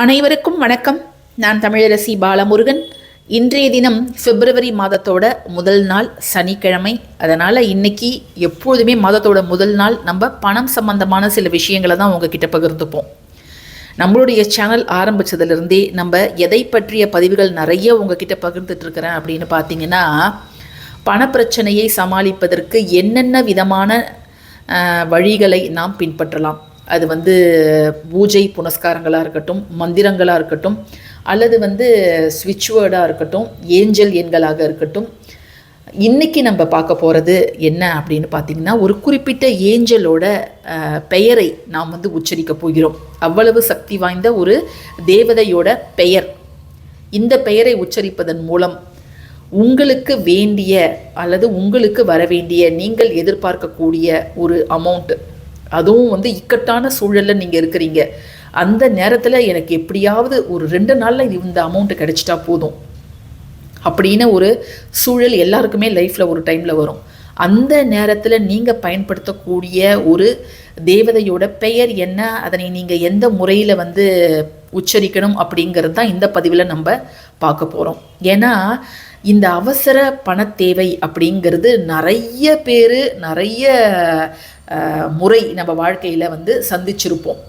அனைவருக்கும் வணக்கம். நான் தமிழரசி பாலமுருகன். இன்றைய தினம் பிப்ரவரி மாதத்தோட முதல் நாள் சனிக்கிழமை. அதனால் இன்னைக்கு எப்பொழுதுமே மாதத்தோட முதல் நாள் நம்ம பணம் சம்பந்தமான சில விஷயங்களை தான் உங்ககிட்ட பகிர்ந்துப்போம். நம்மளுடைய சேனல் ஆரம்பித்ததுலேருந்தே நம்ம எதை பற்றிய பதிவுகள் நிறைய உங்ககிட்ட பகிர்ந்துட்டுருக்கிறேன் அப்படின்னு பார்த்தீங்கன்னா பணப்பிரச்சனையை சமாளிப்பதற்கு என்னென்ன விதமான வழிகளை நாம் பின்பற்றலாம். அது வந்து பூஜை புனஸ்காரங்களாக இருக்கட்டும் மந்திரங்களாக இருக்கட்டும் அல்லது வந்து ஸ்விட்ச் வேர்டாக இருக்கட்டும் ஏஞ்சல் எண்களாக இருக்கட்டும் இன்றைக்கி நம்ம பார்க்க போகிறது என்ன அப்படின்னு பார்த்தீங்கன்னா ஒரு குறிப்பிட்ட ஏஞ்சலோட பெயரை நாம் வந்து உச்சரிக்க போகிறோம். அவ்வளவு சக்தி வாய்ந்த ஒரு தேவதையோட பெயர். இந்த பெயரை உச்சரிப்பதன் மூலம் உங்களுக்கு வேண்டிய அல்லது உங்களுக்கு வர வேண்டிய நீங்கள் எதிர்பார்க்கக்கூடிய ஒரு அமௌண்ட் அதுவும் வந்து இக்கட்டான சூழலில் நீங்கள் இருக்கிறீங்க. அந்த நேரத்தில் எனக்கு எப்படியாவது ஒரு ரெண்டு நாளில் இந்த அமௌண்ட்டு கிடைச்சிட்டா போதும். அப்படின்னு ஒரு சூழல் எல்லாருக்குமே லைஃப்பில் ஒரு டைமில் வரும். அந்த நேரத்தில் நீங்கள் பயன்படுத்தக்கூடிய ஒரு தேவதையோட பெயர் என்ன? அதனை நீங்கள் எந்த முறையில் வந்து உச்சரிக்கணும் அப்படிங்கிறது தான் இந்த பதிவில் நம்ம பார்க்க போகிறோம் ஏன்னா இந்த அவசர பணத் தேவை அப்படிங்கிறது நிறைய பேர் நிறைய முறை நம்ம வாழ்க்கையில் வந்து சந்திச்சிருப்போம்.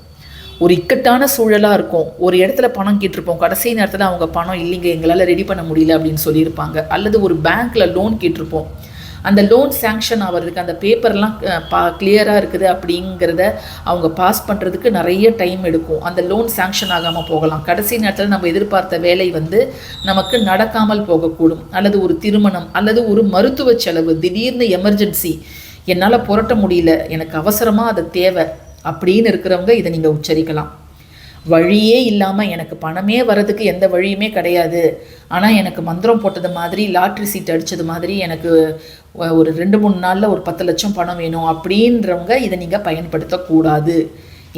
ஒரு இக்கட்டான சூழலாக இருக்கும். ஒரு இடத்துல பணம் கேட்டிருப்போம். கடைசி நேரத்தில் அவங்க பணம் இல்லைங்க எங்களால் ரெடி பண்ண முடியல அப்படின்னு சொல்லியிருப்பாங்க. அல்லது ஒரு பேங்க்கில் லோன் கேட்டிருப்போம். அந்த லோன் சேங்ஷன் ஆகிறதுக்கு அந்த பேப்பர்லாம் பா கிளியராக இருக்குது அப்படிங்கிறத அவங்க பாஸ் பண்ணுறதுக்கு நிறைய டைம் எடுக்கும். அந்த லோன் சேங்ஷன் ஆகாமல் போகலாம். கடைசி நேரத்தில் நம்ம எதிர்பார்த்த வேலை வந்து நமக்கு நடக்காமல் போகக்கூடும். அல்லது ஒரு திருமணம் அல்லது ஒரு மருத்துவ செலவு திடீர்னு எமர்ஜென்சி என்னால் புரட்ட முடியல எனக்கு அவசரமாக அது தேவை அப்படின்னு இருக்கிறவங்க இதை நீங்கள் உச்சரிக்கலாம். வழியே இல்லாமல் எனக்கு பணமே வர்றதுக்கு எந்த வழியுமே கிடையாது. ஆனால் எனக்கு மந்திரம் போட்டது மாதிரி லாட்ரி சீட் அடித்தது மாதிரி எனக்கு ஒரு ரெண்டு மூணு நாளில் ஒரு பத்து லட்சம் பணம் வேணும் அப்படின்றவங்க இதை நீங்கள் பயன்படுத்தக்கூடாது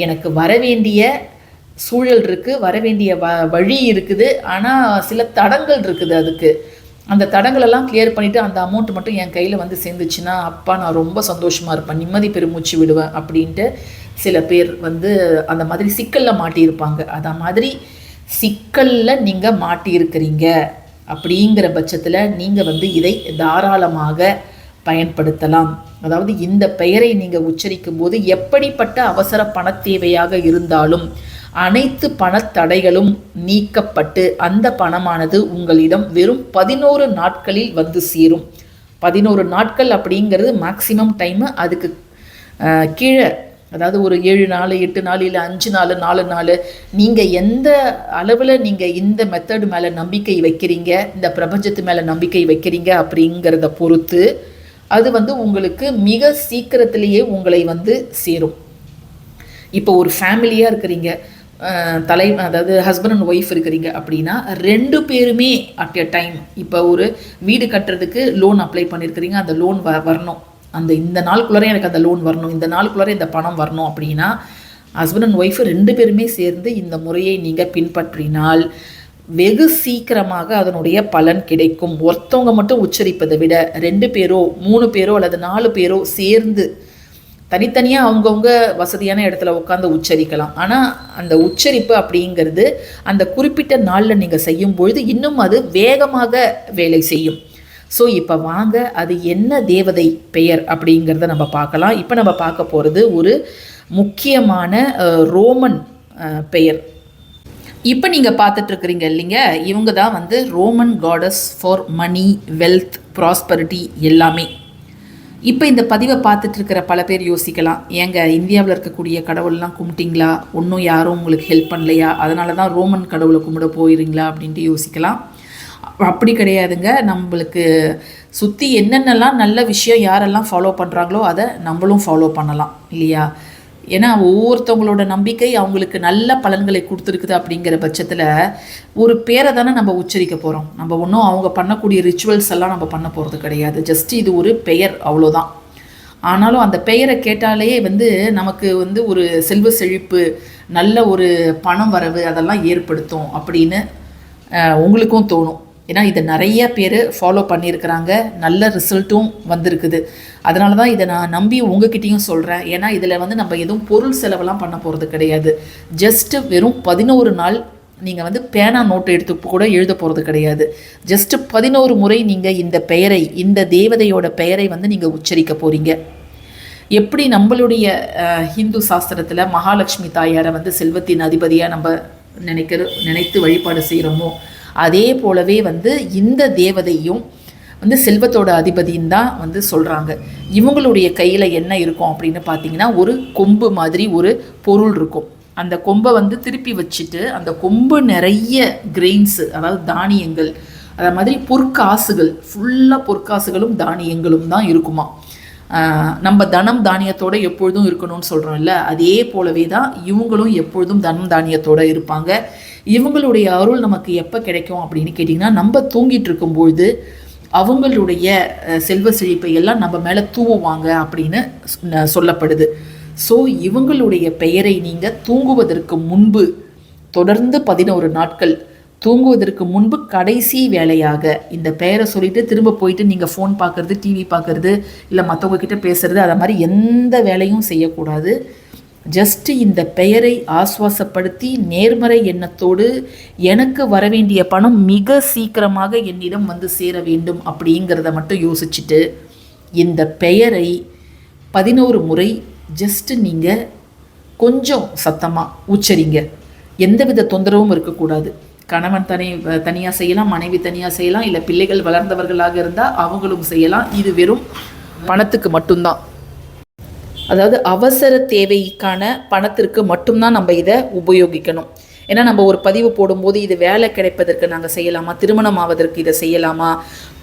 எனக்கு வர வேண்டிய சூழல் இருக்குது வர வேண்டிய வ வழி இருக்குது. ஆனால் சில தடங்கள் இருக்குது அதுக்கு. அந்த தடங்களெல்லாம் கிளியர் பண்ணிவிட்டு அந்த அமௌண்ட் மட்டும் என் கையில் வந்து சேர்ந்துச்சுன்னா அப்பா நான் ரொம்ப சந்தோஷமாக இருப்பேன். நிம்மதி பெருமூச்சு விடுவேன் அப்படின்ட்டு சில பேர் வந்து அந்த மாதிரி சிக்கலில் மாட்டியிருப்பாங்க. அத மாதிரி சிக்கலில் நீங்கள் மாட்டியிருக்கிறீங்க அப்படிங்கிற பட்சத்தில் நீங்கள் வந்து இதை தாராளமாக பயன்படுத்தலாம். அதாவது இந்த பெயரை நீங்கள் உச்சரிக்கும் போது எப்படிப்பட்ட அவசர பண தேவையாக இருந்தாலும் அனைத்து பணத்தடைகளும் நீக்கப்பட்டு அந்த பணமானது உங்களிடம் வெறும் பதினோரு நாட்களில் வந்து சேரும். பதினோரு நாட்கள் அப்படிங்கிறது மேக்ஸிமம் டைமு அதுக்கு கீழே அதாவது ஒரு ஏழு நாள் எட்டு நாள் இல்லை அஞ்சு நாள் நாலு நாள் நீங்கள் எந்த அளவில் நீங்கள் இந்த மெத்தடு மேலே நம்பிக்கை வைக்கிறீங்க இந்த பிரபஞ்சத்து மேலே நம்பிக்கை வைக்கிறீங்க அப்படிங்கிறத பொறுத்து அது வந்து உங்களுக்கு மிக சீக்கிரத்திலேயே உங்களை வந்து சேரும். இப்போ ஒரு ஃபேமிலியாக இருக்கிறீங்க தலை அதாவது ஹஸ்பண்ட் அண்ட் ஒய்ஃப் இருக்கிறீங்க அப்படின்னா ரெண்டு பேருமே அட் எ டைம் இப்போ ஒரு வீடு கட்டுறதுக்கு லோன் அப்ளை பண்ணியிருக்கிறீங்க அந்த லோன் வ வரணும். அந்த இந்த நாளுக்குள்ளாரே எனக்கு அந்த லோன் வரணும். இந்த நாளுக்குள்ளாரே இந்த பணம் வரணும் அப்படின்னா ஹஸ்பண்ட் அண்ட் ஒய்ஃப் ரெண்டு பேருமே சேர்ந்து இந்த முறையை நீங்கள் பின்பற்றினால் வெகு சீக்கிரமாக அதனுடைய பலன் கிடைக்கும். ஒருத்தவங்க மட்டும் உச்சரிப்பதை விட ரெண்டு பேரோ மூணு பேரோ அல்லது நாலு பேரோ சேர்ந்து தனித்தனியாக அவங்கவுங்க வசதியான இடத்துல உட்காந்து உச்சரிக்கலாம். ஆனால் அந்த உச்சரிப்பு அப்படிங்கிறது அந்த குறிப்பிட்ட நாளில் நீங்கள் செய்யும் பொழுது இன்னும் அது வேகமாக வேலை செய்யும். ஸோ இப்போ வாங்க அது என்ன தேவதை பெயர் அப்படிங்கிறத நம்ம பார்க்கலாம். இப்போ நம்ம பார்க்க போகிறது ஒரு முக்கியமான ரோமன் பெயர். இப்போ நீங்கள் பார்த்துட்ருக்குறீங்க இல்லைங்க இவங்க தான் வந்து Roman gods for money wealth prosperity எல்லாமே. இப்போ இந்த பதிவை பார்த்துட்டு இருக்கிற பல பேர் யோசிக்கலாம். ஏங்க இந்தியாவில் இருக்கக்கூடிய கடவுள்லாம் கும்பிட்டீங்களா? ஒன்றும் யாரும் உங்களுக்கு ஹெல்ப் பண்ணலையா? அதனால தான் ரோமன் கடவுளை கும்பிட போயிருங்களா? அப்படின்ட்டு யோசிக்கலாம். அப்படி கிடையாதுங்க. நம்மளுக்கு சுற்றி என்னென்னலாம் நல்ல விஷயம் யாரெல்லாம் ஃபாலோ பண்ணுறாங்களோ அதை நம்மளும் ஃபாலோ பண்ணலாம். இல்லையா? ஏன்னா ஒவ்வொருத்தவங்களோட நம்பிக்கை அவங்களுக்கு நல்ல பலன்களை கொடுத்துருக்குது அப்படிங்கிற பட்சத்தில் ஒரு பேரை தானே நம்ம உச்சரிக்க போகிறோம் நம்ம ஒன்றும் அவங்க பண்ணக்கூடிய ரிச்சுவல்ஸ் எல்லாம் நம்ம பண்ண போகிறது கிடையாது. ஜஸ்ட் இது ஒரு பெயர் அவ்வளோதான். ஆனாலும் அந்த பெயரை கேட்டாலே வந்து நமக்கு வந்து ஒரு செல்வ செழிப்பு நல்ல ஒரு பணம் வரவு அதெல்லாம் ஏற்படுத்தும் அப்படின்னு உங்களுக்கும் தோணும். ஏன்னா இதை நிறைய பேர் ஃபாலோ பண்ணியிருக்கிறாங்க. நல்ல ரிசல்ட்டும் வந்திருக்குது. அதனால தான் இதை நான் நம்பி உங்ககிட்டையும் சொல்கிறேன் ஏன்னா இதில் வந்து நம்ம எதுவும் பொருள் செலவெல்லாம் பண்ண போகிறது கிடையாது. ஜஸ்ட்டு வெறும் பதினோரு நாள் நீங்கள் வந்து பேனா நோட்டு எடுத்து கூட எழுத போகிறது கிடையாது. ஜஸ்ட்டு பதினோரு முறை நீங்கள் இந்த பெயரை இந்த தேவதையோட பெயரை வந்து நீங்கள் உச்சரிக்க போகிறீங்க எப்படி நம்மளுடைய ஹிந்து சாஸ்திரத்தில் மகாலட்சுமி தாயாரை வந்து செல்வத்தின் அதிபதியாக நம்ம நினைக்கிற நினைத்து வழிபாடு செய்கிறோமோ அதே போலவே வந்து இந்த தேவதையும் வந்து செல்வத்தோட அதிபதின்னு தான் வந்து சொல்கிறாங்க இவங்களுடைய கையில் என்ன இருக்கும் அப்படின்னு பார்த்தீங்கன்னா ஒரு கொம்பு மாதிரி ஒரு பொருள் இருக்கும். அந்த கொம்பை வந்து திருப்பி வச்சுட்டு அந்த கொம்பு நிறைய கிரெயின்ஸு அதாவது தானியங்கள் அதை மாதிரி பொற்காசுகள் ஃபுல்லாக பொற்காசுகளும் தானியங்களும் தான் இருக்குமா. நம்ம தனம் தானியத்தோடு எப்பொழுதும் இருக்கணும்னு சொல்கிறோம்ல அதே போலவே தான் இவங்களும் எப்பொழுதும் தனம் தானியத்தோட இருப்பாங்க. இவங்களுடைய அருள் நமக்கு எப்போ கிடைக்கும் அப்படின்னு கேட்டிங்கன்னா நம்ம தூங்கிட்டு இருக்கும்பொழுது அவங்களுடைய செல்வ செழிப்பை எல்லாம் நம்ம மேலே தூவுவாங்க அப்படின்னு சொல்லப்படுது. ஸோ இவங்களுடைய பெயரை நீங்கள் தூங்குவதற்கு முன்பு தொடர்ந்து பதினோரு நாட்கள் தூங்குவதற்கு முன்பு கடைசி வேலையாக இந்த பெயரை சொல்லிட்டு திரும்ப போயிட்டு நீங்கள் ஃபோன் பார்க்குறது டிவி பார்க்குறது இல்லை மற்றவங்க கிட்ட பேசுறது அதை மாதிரி எந்த வேலையும் செய்யக்கூடாது. ஜஸ்ட் இந்த பெயரை ஆஸ்வாசப்படுத்தி நேர்மறை எண்ணத்தோடு எனக்கு வரவேண்டிய பணம் மிக சீக்கிரமாக என்னிடம் வந்து சேர வேண்டும் அப்படிங்கிறத மட்டும் யோசிச்சுட்டு இந்த பெயரை பதினோரு முறை ஜஸ்ட் நீங்கள் கொஞ்சம் சத்தமாக உச்சரிங்க. எந்தவித தொந்தரவும் இருக்கக்கூடாது. கணவன் தனி தனியாக செய்யலாம் மனைவி தனியாக செய்யலாம் இல்லை பிள்ளைகள் வளர்ந்தவர்களாக இருந்தால் அவங்களும் செய்யலாம். இது வெறும் பணத்துக்கு மட்டும்தான். அதாவது அவசர தேவைக்கான பணத்திற்கு மட்டும்தான் நம்ம இதை உபயோகிக்கணும். ஏன்னா நம்ம ஒரு பதிவு போடும்போது இது வேலை கிடைப்பதற்கு நாங்கள் செய்யலாமா? திருமணம் ஆவதற்கு இதை செய்யலாமா?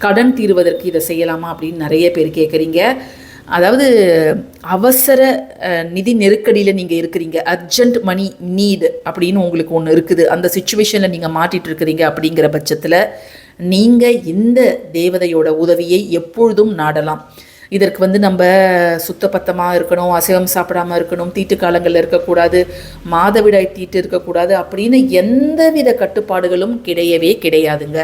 கடன் தீர்வதற்கு இதை செய்யலாமா? அப்படின்னு நிறைய பேர் கேட்குறீங்க அதாவது அவசர நிதி நெருக்கடியில் நீங்கள் இருக்கிறீங்க. அர்ஜென்ட் மணி நீடு அப்படின்னு உங்களுக்கு ஒன்று இருக்குது. அந்த சுச்சுவேஷனில் நீங்கள் மாட்டிகிட்டு இருக்கிறீங்க அப்படிங்கிற பட்சத்தில் நீங்கள் இந்த தேவதையோட உதவியை எப்பொழுதும் நாடலாம். இதற்கு வந்து நம்ம சுத்தபத்தமாக இருக்கணும் அசைவம் சாப்பிடாம இருக்கணும் தீட்டு காலங்களில் இருக்கக்கூடாது மாதவிடாய் தீட்டு இருக்கக்கூடாது அப்படின்னு எந்தவித கட்டுப்பாடுகளும் கிடையவே கிடையாதுங்க.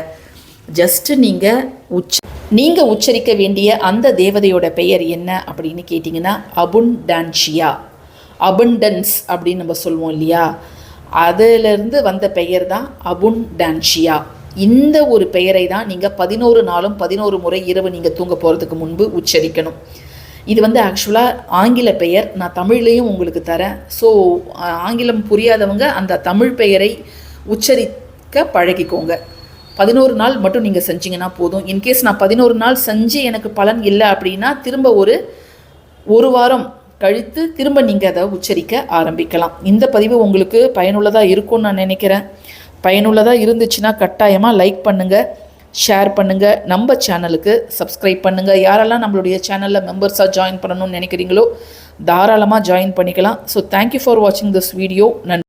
ஜஸ்ட் நீங்கள் உச்ச நீங்கள் உச்சரிக்க வேண்டிய அந்த தேவதையோட பெயர் என்ன அப்படின்னு கேட்டிங்கன்னா அபுண்டான்ஷியா. அபுண்டன்ஸ் அப்படின்னு நம்ம சொல்லுவோம் இல்லையா? அதிலிருந்து வந்த பெயர் தான் அபுண்டான்ஷியா. இந்த ஒரு பெயரை தான் நீங்கள் பதினோரு நாளும் பதினோரு முறை இரவு நீங்கள் தூங்க போகிறதுக்கு முன்பு உச்சரிக்கணும். இது வந்து ஆக்சுவலாக ஆங்கில பெயர். நான் தமிழ்லேயும் உங்களுக்கு தரேன். ஸோ ஆங்கிலம் புரியாதவங்க அந்த தமிழ் பெயரை உச்சரிக்க பழகிக்கோங்க. பதினோரு நாள் மட்டும் நீங்கள் செஞ்சீங்கன்னா போதும். இன்கேஸ் நான் பதினோரு நாள் செஞ்சு எனக்கு பலன் இல்லை அப்படின்னா திரும்ப ஒரு ஒரு வாரம் கழித்து திரும்ப நீங்கள் அதை உச்சரிக்க ஆரம்பிக்கலாம். இந்த பதிவு உங்களுக்கு பயனுள்ளதாக இருக்கும்னு நான் நினைக்கிறேன். பயனுள்ளதாக இருந்துச்சுன்னா கட்டாயமாக லைக் பண்ணுங்கள் ஷேர் பண்ணுங்கள் நம்ம சேனலுக்கு சப்ஸ்கிரைப் பண்ணுங்கள் யாரெல்லாம் நம்மளுடைய சேனலில் மெம்பர்ஸாக ஜாயின் பண்ணணும்னு நினைக்கிறீங்களோ தாராளமாக ஜாயின் பண்ணிக்கலாம். ஸோ தேங்க்யூ ஃபார் வாட்சிங் திஸ் வீடியோ நன்றி.